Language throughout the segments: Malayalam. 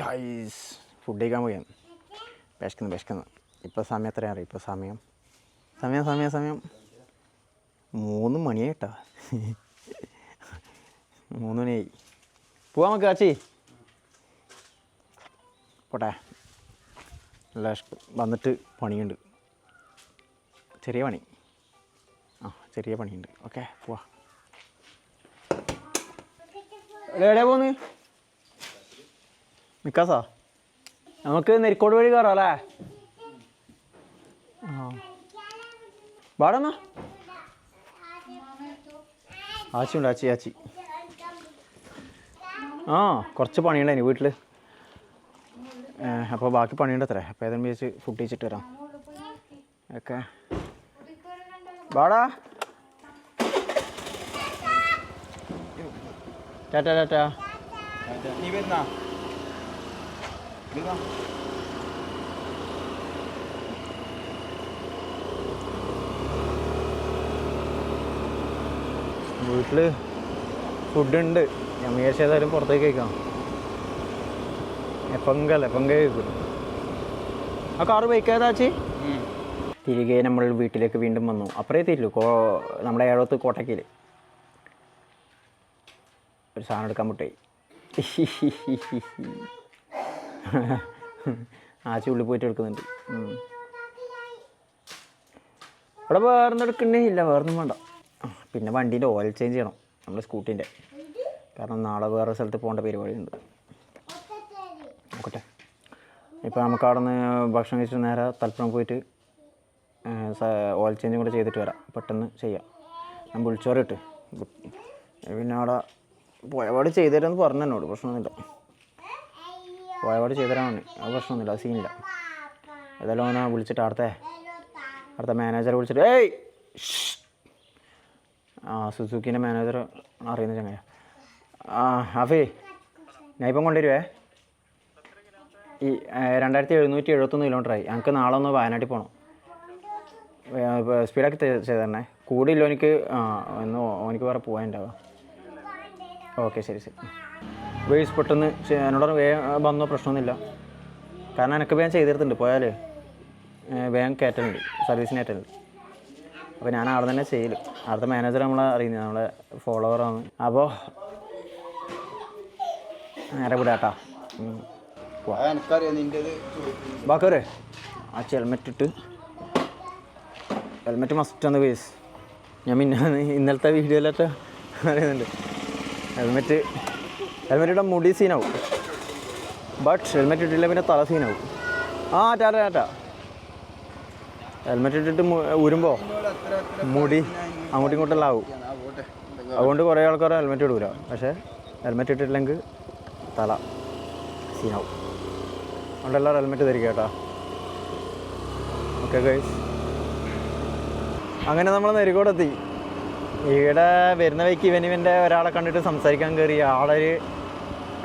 ഗൈസ് ഫുഡ് കഴിക്കാൻ പോയാണ് വിശക്കുന്നു വിശക്കുന്നു. ഇപ്പോൾ സമയം എത്രയാണ് അറിയാം? ഇപ്പോൾ സമയം. സമയം സമയം സമയം. മൂന്ന് മണിയായി കേട്ടോ. മൂന്ന് മണിയായി. പോവാം നമുക്ക് കാച്ചി. പോട്ടെ. നല്ല. വന്നിട്ട് പണിയുണ്ട്. ചെറിയ പണി. ആ ചെറിയ പണിയുണ്ട്. ഓക്കെ പോവാ. എവിടെയാണ് പോന്ന് മിക്കാസാ? നമുക്ക് നെരിക്കോട് വഴി കയറാം അല്ലേ ആ ആച്ചി ആച്ചിയുണ്ട് ആച്ചി ആച്ചി. ആ കുറച്ച് പണിയുണ്ടായിന് വീട്ടിൽ അപ്പോൾ ബാക്കി പണിയുണ്ട് അത്രേ. അപ്പോൾ ഏതെങ്കിലും വിചാരിച്ച് ഫുഡ് കഴിച്ചിട്ട് വരാം. ഓക്കെ. വാടാ. ടാറ്റാ ടാറ്റാ നീ വരുന്നാ? വീട്ടിൽ ഫുഡ് ഉണ്ട് ഞാൻ വിചാരിച്ച ഏതായാലും പുറത്തേക്ക് കഴിക്കാം. എപ്പങ്കല്ല എപ്പങ്ക കഴിക്കും. ആ കാറ് ബൈക്കേതാച്ചി തിരികെ നമ്മൾ വീട്ടിലേക്ക് വീണ്ടും വന്നു. അപ്പറേ തിരില്ലു കോ നമ്മുടെ ഏഴത്ത് കോട്ടയ്ക്കിൽ ഒരു സാധനം എടുക്കാൻ മുട്ടായി ആച്ചി ഉള്ളിൽ പോയിട്ട് എടുക്കുന്നുണ്ട്. ഇവിടെ വേറൊന്നും എടുക്കണ്ടേ ഇല്ല വേറൊന്നും വേണ്ട. പിന്നെ വണ്ടീന്റെ ഓയിൽ ചേഞ്ച് ചെയ്യണം നമ്മുടെ സ്കൂട്ടീന്റെ കാരണം നാളെ വേറെ സ്ഥലത്ത് പോകേണ്ട പരിപാടിയുണ്ട്. നോക്കട്ടെ. ഇപ്പോൾ നമുക്ക് അവിടെ നിന്ന് ഭക്ഷണം കഴിച്ചിട്ട് നേരെ തലപ്പുറം പോയിട്ട് ഓയിൽ ചേഞ്ചും കൂടെ ചെയ്തിട്ട് വരാം. പെട്ടെന്ന് ചെയ്യാം. ഞാൻ വിളിച്ചോറിട്ട് പിന്നെ അവിടെ പോയപാട് ചെയ്തു തരാമെന്ന് പറഞ്ഞു എന്നോട് പ്രശ്നമൊന്നുമില്ല. പോയപാട് ചെയ്തുതരാൻ പറഞ്ഞു അത് പ്രശ്നമൊന്നുമില്ല അത് സീനില്ല. ഏതായാലും അവനെ വിളിച്ചിട്ട് അവിടുത്തെ അവിടുത്തെ മാനേജറെ വിളിച്ചിട്ട് ഏയ്! ആ സുസുക്കിന്റെ മാനേജർ അറിയുന്ന ചങ്ങയ ആ ഹാഫി ഞാൻ ഇപ്പം കൊണ്ടുവരുവേ. ഈ രണ്ടായിരത്തി എഴുന്നൂറ്റി എഴുപത്തൊന്ന് കിലോമീറ്ററായി. ഞങ്ങൾക്ക് നാളെ ഒന്ന് വയനാട്ടിൽ പോകണം സ്പീഡാക്കി ചെയ്ത് തരണേ കൂടിയില്ല എനിക്ക് ആ ഒന്ന് എനിക്ക് വേറെ പോകാനുണ്ടാവുക ഓക്കെ ശരി ശരി. വേസ് പെട്ടെന്ന് എന്നോട് വേഗം വന്നോ പ്രശ്നമൊന്നുമില്ല. കാരണം എനിക്ക് വേഗം ചെയ്തിരുന്നുണ്ട് പോയാൽ വേഗം കയറ്റുന്നുണ്ട് സർവീസിന് കയറ്റുന്നുണ്ട് അപ്പോൾ ഞാൻ അവിടെ തന്നെ ചെയ്യലും. അവിടുത്തെ മാനേജർ നമ്മളെ അറിയുന്നത് നമ്മളെ ഫോളോവറാണ് അപ്പോൾ നേരെ വിടാട്ടാ ബാക്കോരെ ആ ഹെൽമെറ്റ് ഇട്ട്. ഹെൽമെറ്റ് മസ്റ്റ് ആണ് വേസ് ഞാൻ പിന്നെ ഇന്നലത്തെ വീഡിയോയിലൊക്കെ അറിയുന്നുണ്ട് ഹെൽമെറ്റ് ഹെൽമെറ്റ് ഇടാൻ മുടി സീനാവും. ബട്ട് ഹെൽമെറ്റ് ഇട്ടില്ല പിന്നെ തല സീനാവും. ആ ടാറ്റ ടാറ്റ. ഹെൽമെറ്റ് ഇട്ടിട്ട് ഉരുമ്പോ മുടി അങ്ങോട്ടും ഇങ്ങോട്ടെല്ലാം ആവും. അതുകൊണ്ട് കുറേ ആൾക്കാർ ഹെൽമെറ്റ് ഇടൂല. പക്ഷേ ഹെൽമെറ്റ് ഇട്ടിട്ടില്ലെങ്കിൽ തല സീനാവും. അതുകൊണ്ട് എല്ലാവരും ഹെൽമെറ്റ് ധരിക്കുക കേട്ടോ. ഓക്കെ അങ്ങനെ നമ്മൾ നെരികോടെത്തി. ഇവിടെ വരുന്ന വഴിക്ക് ഇവൻ ഇവന്റെ ഒരാളെ കണ്ടിട്ട് സംസാരിക്കാൻ കയറി ആളൊരു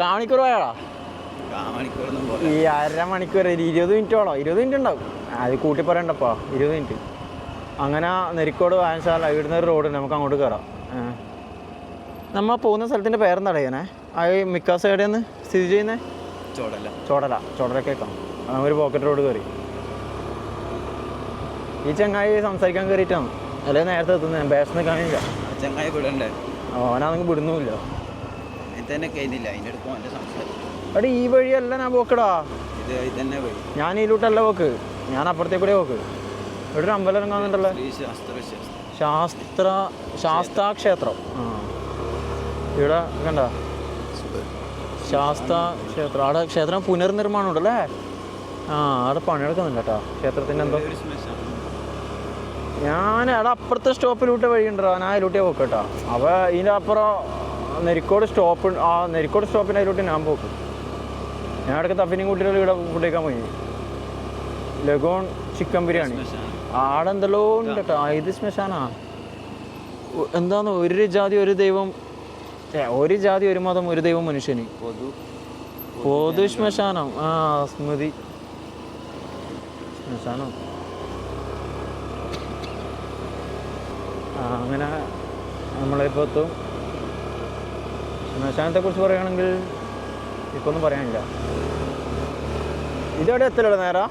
കാണിക്കൂർ പോയാളാ ഈ അര മണിക്കൂർ ഒരു ഇരുപത് മിനിറ്റോളോ ഇരുപത് മിനിറ്റ് ഉണ്ടാവും. അത് കൂട്ടി പറയണ്ടപ്പോ. ഇരുപത് മിനിറ്റ് അങ്ങനെ നെരിക്കോട് വായനശാല ഇവിടുന്ന് ഒരു റോഡ് നമുക്ക് അങ്ങോട്ട് കയറാം നമ്മൾ നമ്മ പോകുന്ന സ്ഥലത്തിന്റെ പേരെന്താ ചെയ്യണേ ആ ഈ മിക്കാസ് എവിടെയെന്ന് സ്ഥിതി ചെയ്യുന്നത് ചോടല. ചോടല. ചോടലക്കേക്കാം ഒരു പോക്കറ്റ് റോഡ് കയറി ഈ ചങ്ങായി സംസാരിക്കാൻ കയറിയിട്ടാണ് അല്ലെ നേരത്തെ എത്തുന്ന? ബേസ് കാണില്ല ചങ്ങായി വിടണ്ടേ? ഓനാണെങ്കിൽ വിടുന്നുമില്ല. തന്നെ കഴിഞ്ഞില്ല. അതിന്റെ അടുത്ത് എന്റെ സംസാരം എടാ ഈ വഴിയല്ല ഞാൻ പോക്കടാ. ഇത് ഇതന്നെ വഴി. ഞാൻ ഞാൻ ലൂട്ടല്ല പോക്ക്. ഞാൻ അപ്പുറത്തേക്കൂടെ പോക്ക്. ഇവിടെ ഒരു അമ്പലം ഇറങ്ങാന്നുണ്ടല്ലോ ശാസ്ത്ര ശാസ്താ ക്ഷേത്രം. ആ. ഇവിടെ കണ്ട? ശാസ്താ ക്ഷേത്രം. അവിടെ ക്ഷേത്രം പുനർനിർമ്മാണം ഉണ്ടല്ലേ ആ അവിടെ പണിയെടുക്കുന്നുണ്ട് കേട്ടോ. ക്ഷേത്രത്തിന്റെ എന്തോ. ഞാൻ അവിടെ അപ്പുറത്തെ സ്റ്റോപ്പിലൂട്ട് വഴിയുണ്ടോ ഞാൻ അതിലൂട്ടേ പോക്ക് കേട്ടോ. അപ്പോൾ ഇതിന്റെ അപ്പുറം നെരിക്കോട് സ്റ്റോപ്പ് ആ നെരിക്കോട് സ്റ്റോപ്പിന്റെ അതിലൂട്ട് ഞാൻ പോക്ക്. ഞാൻ ഇടയ്ക്ക് തപ്പിനും കൂട്ടികൾ ഇവിടെ ഫുഡ് പോയി. Leghorn chicken biryani. ആടെ എന്തെല്ലോ ഉണ്ട് കേട്ടോ. ഇത് ശ്മശാനാ. എന്താന്ന് ഒരു ജാതി ഒരു ദൈവം. ഒരു ജാതി ഒരു മതം ഒരു ദൈവം മനുഷ്യന്. പൊതു പൊതു ശ്മശാനം. ആ സ്മൃതി. ശ്മശാനം. അങ്ങനെ നമ്മളിപ്പോൾ എത്തും. ശ്മശാനത്തെക്കുറിച്ച് പറയുകയാണെങ്കിൽ ഇപ്പോൾ ഒന്നും പറയാനില്ല. ഇതെവിടെ എത്തലോ നേരാ?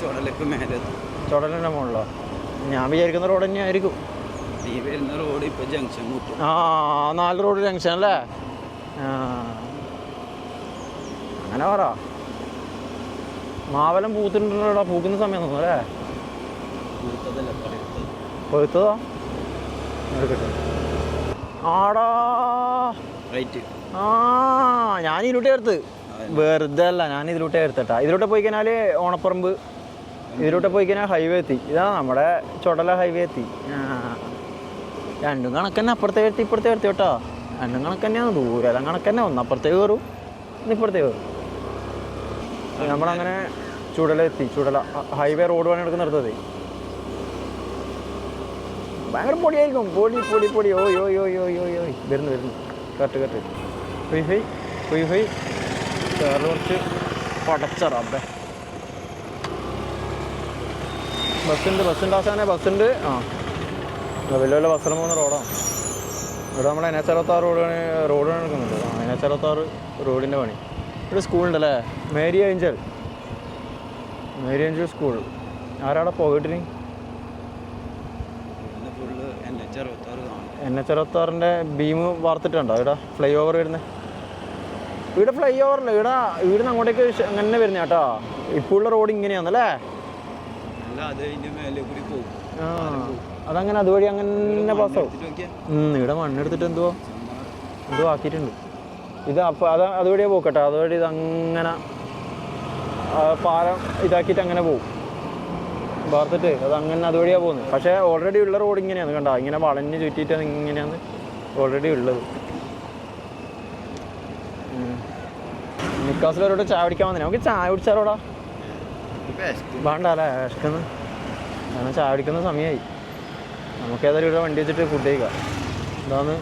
ചുടലൊക്കെ മേലെ. ചുടലിന്റെ മുകളിലോ ഞാൻ വിചാരിക്കുന്ന റോഡ് തന്നെ ആയിരിക്കും ഈ വരുന്ന റോഡ് ജംഗ്ഷൻ ആ നാല് റോഡ് ജംഗ്ഷൻ അല്ലേ? അങ്ങനെ പറ. മാവലം പൂത്തിട്ടുണ്ടോടാ പൂക്കുന്ന സമയം തോന്നുന്നു അല്ലേ? പൂത്തതല്ല പഴുത്തതാ എടുക്കട്ടെ. ആടാ. റൈറ്റ് ആ ഞാൻ ഇതിലൂടെ എടുത്ത്. വെറുതെ അല്ല ഞാൻ ഇതിലൂടെ എടുത്തട്ടാ ഇതിലൂടെ പോയി കഴിഞ്ഞാൽ ഓണപ്പറമ്പ്. ഇതിലൂടെ പോയി കഴിഞ്ഞാൽ ഹൈവേ എത്തി. ഇതാ നമ്മുടെ ചുടല ഹൈവേ എത്തി. രണ്ടും കണക്കന്നെ അപ്പുറത്തെ വരുത്തി ഇപ്പുറത്തെ വരുത്തി കേട്ടോ. രണ്ടും കണക്കന്നെയാണ് ദൂരം കണക്കന്നെ. ഒന്ന് അപ്പുറത്തേക്ക് കയറും ഒന്ന് ഇപ്പുറത്തേക്ക് കയറും. നമ്മളങ്ങനെ ചുടല എത്തി. ചുടല ഹൈവേ റോഡ് പണി എടുക്കുന്നിടത്തത് ഭയങ്കര പൊടിയായിരിക്കും. പൊടി പൊടി പൊടി. ഓയ് ഓയ് ഓയ് ഓയ് ഓയ് ഓയ്. വരുന്നു വരുന്നു. കട്ട് കട്ട് ഹൊയ് ഹൊയ് ഹൊയ് ഹൊയ് വേറെ കുറച്ച് പടച്ച റബ്ബേ. ബസ്സുണ്ട് ബസ്സുണ്ട് ആശാനെ ബസ്സുണ്ട്. ആ. വലിയ വലിയ ബസ്സിൽ പോകുന്ന റോഡാണ്. ഇവിടെ നമ്മൾ എൻ എച്ച് അറുപത്താറ് റോഡ് റോഡ് നടക്കുന്നുണ്ട് ആ എൻ എച്ച് അറുപത്താറ് റോഡിന്റെ പണി. ഇവിടെ സ്കൂളുണ്ടല്ലേ? Mary Angel Mary Angel school. ആരാടെ പോയിട്ടിനി ഇന്ന് ഫുള്ള് എൻ എച്ച് അറുപത്താറ് കാണും എൻ എച്ച് അറുപത്താറിന്റെ ബീം വാർത്തിട്ടുണ്ടോ? ഇവിടെ ഫ്ലൈ ഓവർ വരുന്നത്? ഇവിടെ ഫ്ലൈ ഓവറില്ല ഇവിടെ ഇവിടുന്ന് അങ്ങോട്ടേക്ക് അങ്ങനെ വരുന്ന കേട്ടോ. ഇപ്പോൾ ഉള്ള റോഡ് ഇങ്ങനെയാണല്ലേ അതങ്ങനെ അതുവഴി അങ്ങനെ പാസ്സാവും. ഇവിടെ മണ്ണെടുത്തിട്ട് എന്തോ എന്തോ ആക്കിയിട്ടുണ്ട്. ഇത് അപ്പോൾ അത് അതുവഴിയാണ് പോക്കട്ടെ അതുവഴി ഇത് അങ്ങനെ പാലം ഇതാക്കിയിട്ട് അങ്ങനെ പോകും വാർത്തിട്ട് അത് അങ്ങനെ അതുവഴിയാണ് പോകുന്നത്. പക്ഷേ ഓൾറെഡി ഉള്ള റോഡ് ഇങ്ങനെയാണ് കണ്ടോ? ഇങ്ങനെ വളഞ്ഞ് ചുറ്റിയിട്ടാണ് ഇങ്ങനെയാണ് ഓൾറെഡി ഉള്ളത്. നിക്കാസിലവരോട് ചായ കുടിക്കാൻ വന്നേ. നമുക്ക് ചായ കുടിച്ചാലോടാ. വേണ്ടല്ലേ അല്ലേ വിശക്കുന്നു. കാരണം ചായ കുടിക്കുന്ന സമയമായി നമുക്ക് ഏതായാലും ഇവിടെ വണ്ടി വെച്ചിട്ട് ഫുഡ് കഴിക്കാം. ഇതാണ്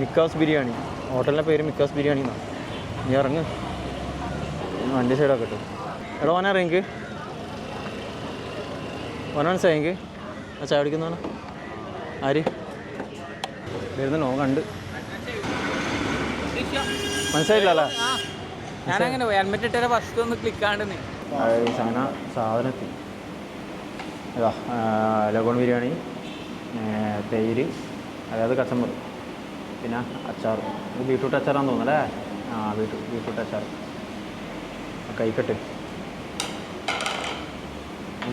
മിക്കാസ് ബിരിയാണി. ഹോട്ടലിന്റെ പേര് മിക്കാസ് ബിരിയാണി എന്നാണ്. നീ ഇറങ്ങ്. വണ്ടി സൈഡാക്കട്ടെ കിട്ടും എടാ ഓനെ ഇറങ്ങിക്ക് മനസ്സിലായി എനിക്ക്. ആ ചായ കുടിക്കുന്നതാണ് ആര്? വരുന്നുണ്ടോ കണ്ട്. മനസ്സിലായില്ല അല്ലേ ഞാനങ്ങനെ ഹെൽമെറ്റ് ഇട്ടേ ഫസ്റ്റ് ഒന്ന് ക്ലിക്ക് ആണ്ടെന്ന് സാധന സാധനത്തി ഇതാ ലഗോൺ ബിരിയാണി തൈര് അതായത് കച്ചമ്പർ പിന്നെ അച്ചാർ. ഇത് ബീട്രൂട്ട് അച്ചാറാന്ന് തോന്നുന്നല്ലേ ആ ബീട്രൂട്ട് ബീട്രൂട്ട് അച്ചാർ. കൈക്കട്ട്.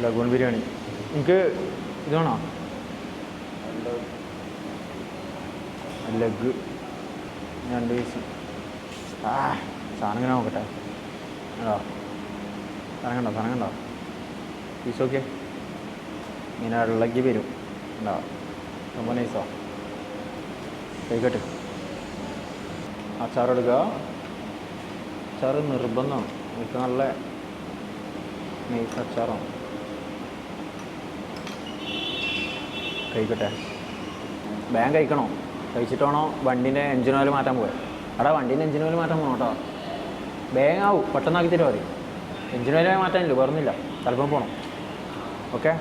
ലഗോൺ ബിരിയാണി. എനിക്ക് ഇത് വേണോ ലഗ് രണ്ട് പീസ് ആ സാധനം ഇങ്ങനെ നോക്കട്ടെ അതാ സാധനം കണ്ടോ സാധനം കണ്ടോ പീസ് ഓക്കെ ഇങ്ങനെ ഇളകി വരും ഉണ്ടോ ரொம்ப നൈസോ കഴിക്കട്ടെ അച്ചാർ എടുക്കുക അച്ചാർ നിർബന്ധമാണ് എനിക്ക് നല്ല നൈസ് അച്ചാറാണ് കഴിക്കട്ടെ ബാങ്ക് കഴിക്കണോ? കഴിച്ചിട്ടാണോ വണ്ടീന്റെ എഞ്ചിൻ ഓയിൽ മാറ്റാൻ പോയത് എടാ വണ്ടീന്റെ എഞ്ചിൻ ഓയിൽ മാറ്റാൻ പോകണം കേട്ടോ ബാങ്ക് ആവും പെട്ടെന്നാക്കി തരുമോ മതി എഞ്ചിൻ ഓയിൽ മാറ്റാനില്ല വേറൊന്നുമില്ല. ചിലപ്പം പോകണം ഓക്കെ?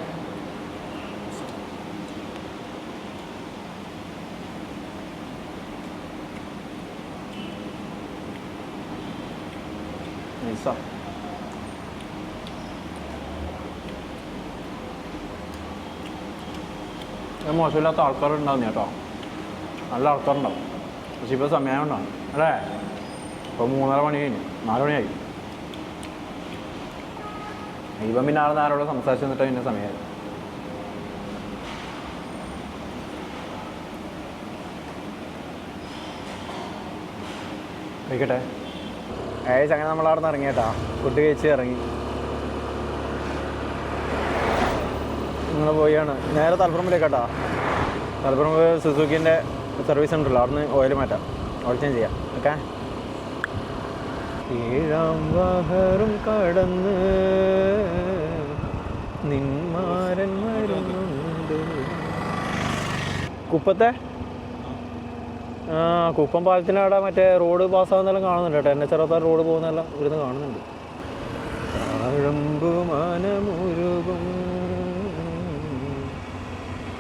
നൈസാ ഇത് മോശമില്ലാത്ത ആൾക്കാരുണ്ടാവും കേട്ടോ. നല്ല ആൾക്കാരുണ്ടാവും. പക്ഷെ ഇപ്പോൾ സമയം ഉണ്ടാവും അല്ലേ? ഇപ്പോൾ മൂന്നര മണി കഴിഞ്ഞു. നാല് മണിയായി. ഇപ്പം പിന്നെ ആളെ ആരോട് സംസാരിച്ച് നിന്നിട്ട് പിന്നെ സമയമായി കഴിക്കട്ടെ? ഏയ് അങ്ങനെ നമ്മൾ അവിടെ നിന്ന് ഇറങ്ങിയേട്ടാ. ഫുഡ് കഴിച്ച് ഇറങ്ങി. നിങ്ങൾ പോയാണ്. നേരെ തലപ്പുറമ്പിലേക്കാട്ടാ തലപ്പുറമ്പ് സുസുക്കിന്റെ സർവീസ് സെന്ററിൽ അവിടുന്ന് ഓയിൽ മാറ്റാം. ഓയിൽ ചേഞ്ച് ചെയ്യാം. ഓക്കെ ഏഴാം വാഹറും കടന്ന് നിന്മാരൻ കുപ്പത്തെ? ആ കുപ്പം പാലത്തിന്റെ അവിടെ മറ്റേ റോഡ് പാസ്സാകുന്നെല്ലാം കാണുന്നുണ്ട് കേട്ടോ. എന്നെ ചെറുത്താൻ റോഡ് പോകുന്നെല്ലാം ഇവിടുന്ന് കാണുന്നുണ്ട്. താഴമ്പു മനമുരുകും.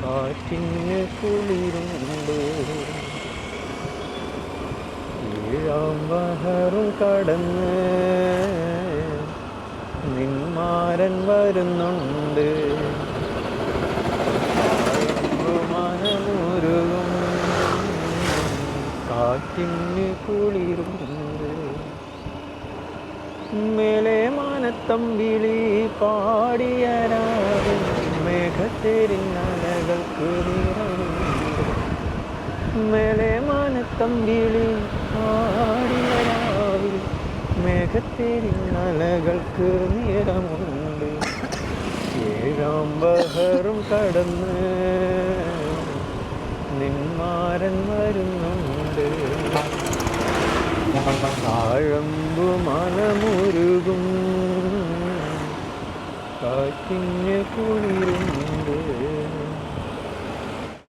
കാറ്റിന് കുളിരുണ്ട്. കടന്ന് നിന്മാരൻ വരുന്നുണ്ട്. മനമുരുകും കാറ്റിന് കുളിരുണ്ട്. മേലെ മാനത്തമ്പിളി പാടിയരാ രാവിൽ നിറമുണ്ട് മേലെ മാനത്തമ്പിളി പാടിയ രാവിൽ മേഘത്തെരിഞ്ഞലകൾക്ക് നിറമുണ്ട് ഏഴാം ബഹറും കടന്ന് നിന്മാരൻ വരുന്നുണ്ട്. ആഴമ്പു മനമുരുകും. കാറ്റിന് കുളിരുണ്ട്